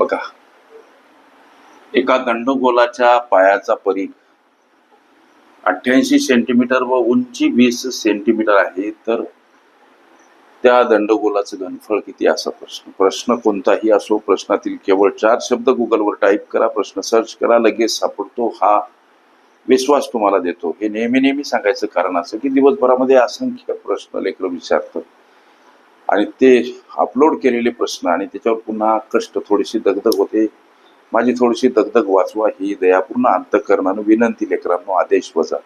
बघा. एका दंडगोलाच्या पायाचा परीघ अठ्ठ्याऐंशी सेंटीमीटर व उंची वीस सेंटीमीटर आहे तर त्या दंडगोलाचं घनफळ किती असा प्रश्न? प्रश्न कोणताही असो प्रश्नातील केवळ चार शब्द गुगलवर टाईप करा प्रश्न सर्च करा लगेच सापडतो. हा विश्वास तुम्हाला देतो. हे नेहमी नेहमी सांगायचं कारण असं की दिवसभरामध्ये असंख्य प्रश्न लेकर विचारतात. आणि ते अपलोड केलेले प्रश्न आणि त्याच्यावर पुन्हा कष्ट थोडीशी दगदग होते. माझी थोडीशी दगदग वाचवा ही दयापूर्ण अंतकरणानं विनंती लेकरांनो आदेश वजा.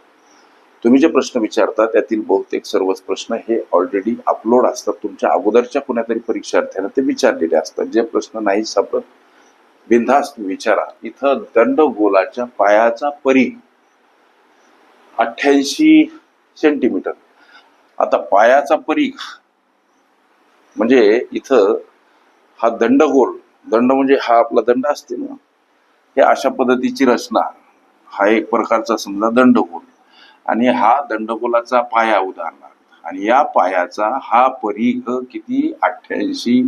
तुम्ही जे प्रश्न विचारता त्यातील बहुतेक सर्वच प्रश्न हे ऑलरेडी अपलोड असतात. तुमच्या अगोदरच्या कुणातरी परीक्षार्थ्यानं ते विचारलेले असतात. जे प्रश्न नाही सापडत बिनधास्त विचारा. इथं दंडगोलाच्या पायाचा परी. अठ्ठ्याऐंशी सेंटीमीटर आता पायाचा परीघ म्हणजे इथं हा दंडगोल दंड म्हणजे हा आपला दंड असते ना हे अशा पद्धतीची रचना हा एक प्रकारचा समजा दंडगोल. आणि हा दंडगोलाचा पाया उदाहरणार्थ आणि या पायाचा हा परीघ किती? अठ्ठ्याऐंशी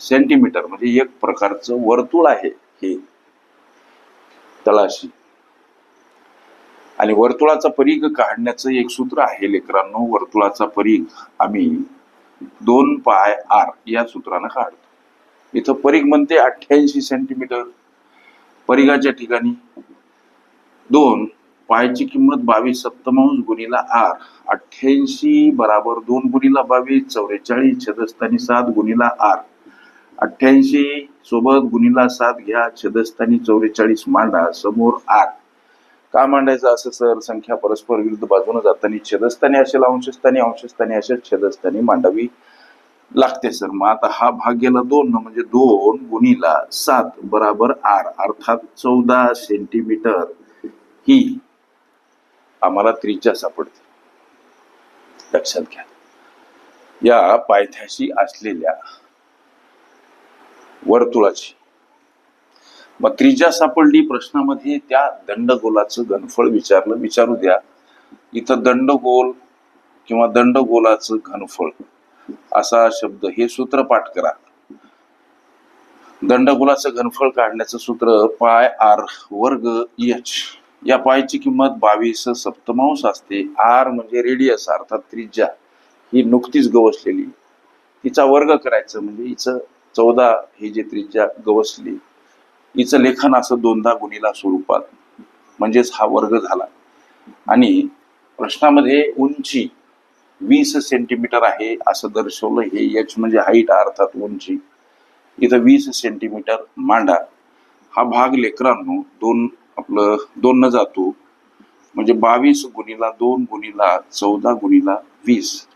सेंटीमीटर म्हणजे एक प्रकारचं वर्तुळ आहे हे. तळाशी. आणि वर्तुळाचा परीघ काढण्याचं एक सूत्र आहे लेकरांनो वर्तुळाचा परीघ. आम्ही दोन पाय आर या सूत्रानं काढतो. इथं परीघ म्हणते अठ्ठ्याऐंशी सेंटीमीटर परिघाच्या ठिकाणी दोन पायची किंमत बावीस सप्तमांश गुणीला आर. अठ्ठ्याऐंशी बराबर दोन गुणीला बावीस चौवेचाळीस छदस्थानी सात गुणीला आर. अठ्ठ्याऐंशी सोबत गुणीला सात घ्या छदस्थानी चौवेचाळीस मांडा समोर आर. का मांडायचं असं सर? संख्या परस्पर विरुद्ध बाजूने जाताना छेदस्थानी असेल अंशस्थानी अंशस्थानी असेल छेदस्थानी मांडावी लागते सर. मग आता हा भाग गेला दोन म्हणजे दोन गुणीला सात बराबर आर. अर्थात चौदा सेंटीमीटर ही आम्हाला त्रिज्या सापडते. लक्षात घ्या. या पायथ्याशी असलेल्या वर्तुळाची मग त्रिज्या सापडली प्रश्नामध्ये त्या दंडगोलाचं घनफळ विचारलं विचारू द्या इथं दंडगोल किंवा दंडगोलाचं घनफळ असा शब्द हे सूत्र पाठ करा. दंडगोलाचं घनफळ काढण्याचं सूत्र पाय आर वर्ग एच या पायची किंमत बावीस सप्तमांश असते. आर म्हणजे रेडियस अर्थात त्रिज्या. ही नुकतीच गवसलेली. तिचा वर्ग करायचं म्हणजे हिचं चौदा ही जी त्रिज्या गवसली हिचं लेखन असं दोनदा गुणीला स्वरूपात म्हणजेच हा वर्ग झाला. आणि प्रश्नामध्ये उंची वीस सेंटीमीटर आहे असं दर्शवलं हे यच म्हणजे हाईट अर्थात उंची. इथं वीस सेंटीमीटर मांडा. हा भाग लेकरांनो दोन आपलं दोन न जातो. म्हणजे बावीस गुणीला दोन गुणीला चौदा गुणीला वीस.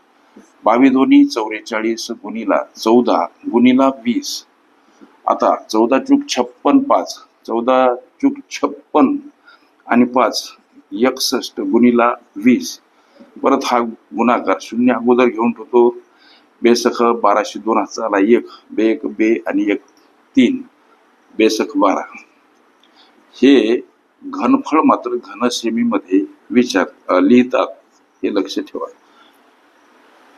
बावीस दोन्ही चौवेचाळीस गुणीला चौदा गुणीला वीस. आता चौदा चूक छप्पन पाच चौदा चूक छप्पन आणि पाच एकसष्ट गुणीला वीस. परत हा गुणाकार शून्य अगोदर घेऊन ठेवतो. बेसख बाराशे दोन हाताला एक बे एक बे आणि एक तीन. बेसख बारा. हे घनफळ मात्र घनसेमीमध्ये विचार लिहितात. हे लक्ष ठेवा.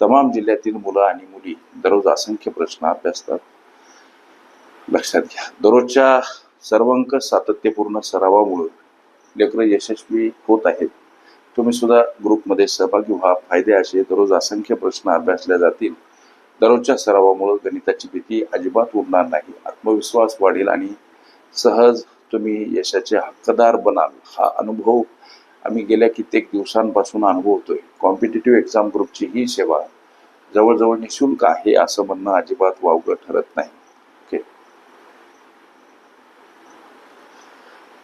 तमाम जिल्ह्यातील मुलं आणि मुली दररोज असंख्य प्रश्न अभ्यासतात. लक्षात घ्या. दररोजच्या सर्वांक सातत्यपूर्ण सरावामुळे लेकरं यशस्वी होत आहेत. तुम्ही सुद्धा ग्रुपमध्ये सहभागी व्हा. फायदे असे दररोज असंख्य प्रश्न अभ्यासले जातील. दररोजच्या सरावामुळे गणिताची भीती अजिबात उरणार नाही. आत्मविश्वास वाढेल आणि सहज तुम्ही यशाचे हक्कदार बनाल. हा अनुभव आम्ही गेल्या कित्येक दिवसांपासून अनुभवतोय. कॉम्पिटेटिव्ह एक्झाम ग्रुपची ही सेवा जवळजवळ निशुल्क आहे असं म्हणणं अजिबात वावगं ठरत नाही. ओके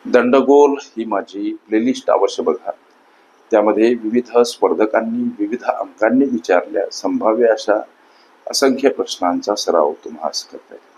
दंडगोल ही माझी प्लेलिस्ट अवश्य बघा. त्यामध्ये विविध स्पर्धकांनी विविध अंकांनी विचारल्या संभाव्य अशा असंख्य प्रश्नांचा सराव तुम्हाला करता येईल.